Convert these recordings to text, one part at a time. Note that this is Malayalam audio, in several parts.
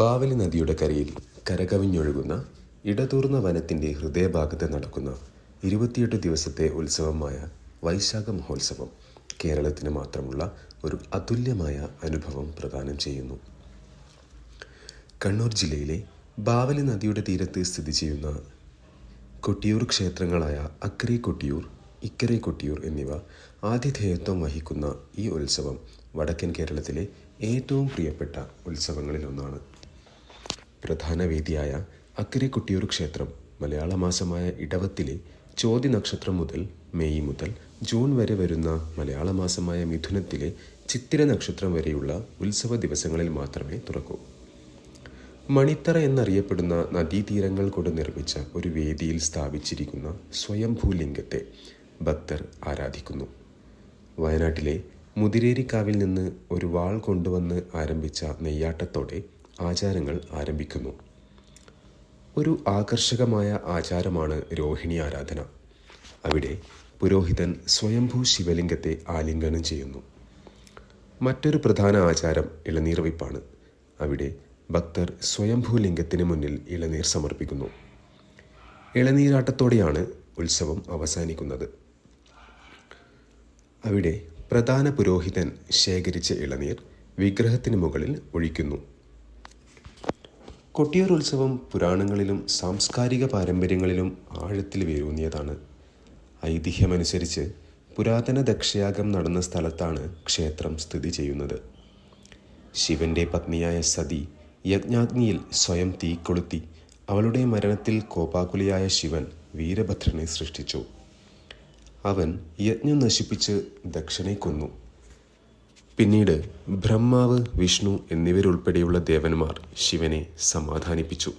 ബാവലി നദിയുടെ കരയിൽ കരകവിഞ്ഞൊഴുകുന്ന ഇടതൂർന്ന വനത്തിന്റെ ഹൃദയഭാഗത്ത് നടക്കുന്ന ഇരുപത്തിയെട്ട് ദിവസത്തെ ഉത്സവമായ വൈശാഖ മഹോത്സവം കേരളത്തിന് മാത്രമുള്ള ഒരു അതുല്യമായ അനുഭവം പ്രദാനം ചെയ്യുന്നു. കണ്ണൂർ ജില്ലയിലെ ബാവലി നദിയുടെ തീരത്ത് സ്ഥിതി ചെയ്യുന്ന കൊട്ടിയൂർ ക്ഷേത്രങ്ങളായ അക്കരെ കൊട്ടിയൂർ ഇക്കരെ കൊട്ടിയൂർ എന്നിവ ആതിഥേയത്വം വഹിക്കുന്ന ഈ ഉത്സവം വടക്കൻ കേരളത്തിലെ ഏറ്റവും പ്രിയപ്പെട്ട ഉത്സവങ്ങളിലൊന്നാണ്. പ്രധാന വേദിയായ അക്കരെക്കുട്ടിയൂർ ക്ഷേത്രം മലയാള മാസമായ ഇടവത്തിലെ ചോതി നക്ഷത്രം മുതൽ മെയ് മുതൽ ജൂൺ വരെ വരുന്ന മലയാള മാസമായ മിഥുനത്തിലെ ചിത്തിര നക്ഷത്രം വരെയുള്ള ഉത്സവ ദിവസങ്ങളിൽ മാത്രമേ തുറക്കൂ. മണിത്തറ എന്നറിയപ്പെടുന്ന നദീതീരങ്ങൾ കൊണ്ട് നിർമ്മിച്ച ഒരു വേദിയിൽ സ്ഥാപിച്ചിരിക്കുന്ന സ്വയംഭൂലിംഗത്തെ ഭക്തർ ആരാധിക്കുന്നു. വയനാട്ടിലെ മുതിരേരിക്കാവിൽ നിന്ന് ഒരു വാൾ കൊണ്ടുവന്ന് ആരംഭിച്ച നെയ്യാട്ടത്തോടെ ആചാരങ്ങൾ ആരംഭിക്കുന്നു. ഒരു ആകർഷകമായ ആചാരമാണ് രോഹിണി ആരാധന. അവിടെ പുരോഹിതൻ സ്വയംഭൂ ശിവലിംഗത്തെ ആലിംഗനം ചെയ്യുന്നു. മറ്റൊരു പ്രധാന ആചാരം ഇളനീർ വയ്പ്പാണ് അവിടെ ഭക്തർ സ്വയംഭൂ ലിംഗത്തിന് മുന്നിൽ ഇളനീർ സമർപ്പിക്കുന്നു. ഇളനീരാട്ടത്തോടെയാണ് ഉത്സവം അവസാനിക്കുന്നത്. അവിടെ പ്രധാന പുരോഹിതൻ ശേഖരിച്ച ഇളനീർ വിഗ്രഹത്തിന് മുകളിൽ ഒഴിക്കുന്നു. കൊട്ടിയൂർ ഉത്സവം പുരാണങ്ങളിലും സാംസ്കാരിക പാരമ്പര്യങ്ങളിലും ആഴത്തിൽ വേരൂന്നിയതാണ്. ഐതിഹ്യമനുസരിച്ച് പുരാതന ദക്ഷയാഗം നടന്ന സ്ഥലത്താണ് ക്ഷേത്രം സ്ഥിതി ചെയ്യുന്നത്. ശിവന്റെ പത്നിയായ സതി യജ്ഞാഗ്നിയിൽ സ്വയം തീ കൊളുത്തി അവളുടെ മരണത്തിൽ കോപാകുലിയായ ശിവൻ വീരഭദ്രനെ സൃഷ്ടിച്ചു. അവൻ യജ്ഞം നശിപ്പിച്ച് ദക്ഷനെ കൊന്നു. പിന്നീട് ബ്രഹ്മാവ് വിഷ്ണു എന്നിവരുൾപ്പെടെയുള്ള ദേവന്മാർ ശിവനെ സമാധാനിപ്പിച്ചു.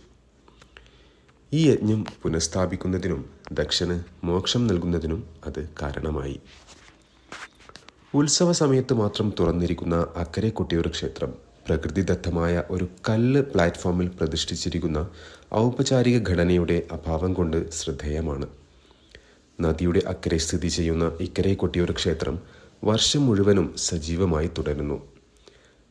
ഈ യജ്ഞം പുനഃസ്ഥാപിക്കുന്നതിനും ദക്ഷന് മോക്ഷം നൽകുന്നതിനും അത് കാരണമായി. ഉത്സവ സമയത്ത് മാത്രം തുറന്നിരിക്കുന്ന അക്കരെ കൊട്ടിയൂർ ക്ഷേത്രം പ്രകൃതിദത്തമായ ഒരു കല്ല് പ്ലാറ്റ്ഫോമിൽ പ്രതിഷ്ഠിച്ചിരിക്കുന്ന ഔപചാരിക ഘടനയുടെ അഭാവം കൊണ്ട് ശ്രദ്ധേയമാണ്. നദിയുടെ അക്കരെ സ്ഥിതി ചെയ്യുന്ന ഇക്കരെ കൊട്ടിയൂർ ക്ഷേത്രം വർഷം മുഴുവനും സജീവമായി തുടരുന്നു.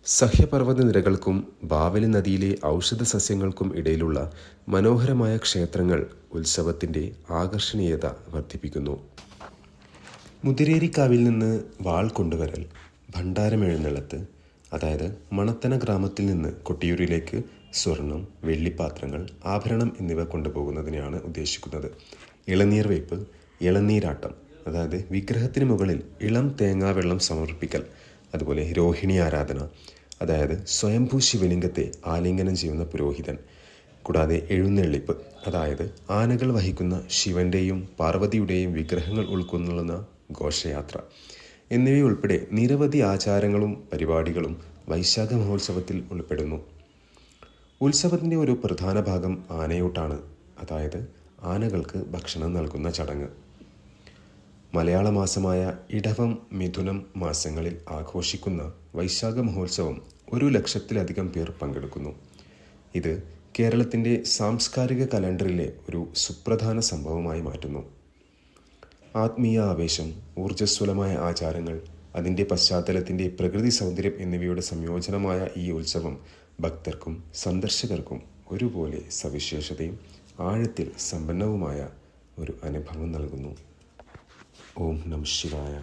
സഹ്യപർവത നിരകൾക്കും ബാവലി നദിയിലെ ഔഷധ സസ്യങ്ങൾക്കും ഇടയിലുള്ള മനോഹരമായ ക്ഷേത്രങ്ങൾ ഉത്സവത്തിന്റെ ആകർഷണീയത വർദ്ധിപ്പിക്കുന്നു. മുതിരേരിക്കാവിൽ നിന്ന് വാൾ കൊണ്ടുവരൽ ഭണ്ഡാരമെഴുന്നള്ളത്ത് അതായത് മണത്തന ഗ്രാമത്തിൽ നിന്ന് കൊട്ടിയൂരിലേക്ക് സ്വർണം വെള്ളിപ്പാത്രങ്ങൾ ആഭരണം എന്നിവ കൊണ്ടുപോകുന്നതിനെയാണ് ഉദ്ദേശിക്കുന്നത്. ഇളനീർ വെയ്പ്പ് ഇളനീരാട്ടം അതായത് വിഗ്രഹത്തിന് മുകളിൽ ഇളം തേങ്ങാവെള്ളം സമർപ്പിക്കൽ അതുപോലെ രോഹിണി ആരാധന അതായത് സ്വയംഭൂ ശിവലിംഗത്തെ ആലിംഗനം ചെയ്യുന്ന പുരോഹിതൻ കൂടാതെ എഴുന്നള്ളിപ്പ് അതായത് ആനകൾ വഹിക്കുന്ന ശിവന്റെയും പാർവതിയുടെയും വിഗ്രഹങ്ങൾ ഉൾക്കൊള്ളുന്ന ഘോഷയാത്ര എന്നിവയുൾപ്പെടെ നിരവധി ആചാരങ്ങളും പരിപാടികളും വൈശാഖ മഹോത്സവത്തിൽ ഉൾപ്പെടുന്നു. ഉത്സവത്തിന്റെ ഒരു പ്രധാന ഭാഗം ആനയൂട്ടാണ് അതായത് ആനകൾക്ക് ഭക്ഷണം നൽകുന്ന ചടങ്ങ്. മലയാള മാസമായ ഇടവം മിഥുനം മാസങ്ങളിൽ ആഘോഷിക്കുന്ന വൈശാഖ മഹോത്സവം ഒരു ലക്ഷത്തിലധികം പേർ പങ്കെടുക്കുന്നു. ഇത് കേരളത്തിന്റെ സാംസ്കാരിക കലണ്ടറിലെ ഒരു സുപ്രധാന സംഭവമായി മാറ്റുന്നു. ആത്മീയ ആവേശം ഊർജസ്വലമായ ആചാരങ്ങൾ അതിന്റെ പശ്ചാത്തലത്തിന്റെ പ്രകൃതി സൗന്ദര്യം എന്നിവയുടെ സംയോജനമായ ഈ ഉത്സവം ഭക്തർക്കും സന്ദർശകർക്കും ഒരുപോലെ സവിശേഷതയും ആഴത്തിൽ സമ്പന്നവുമായ ഒരു അനുഭവം നൽകുന്നു. ओम नम शिवाय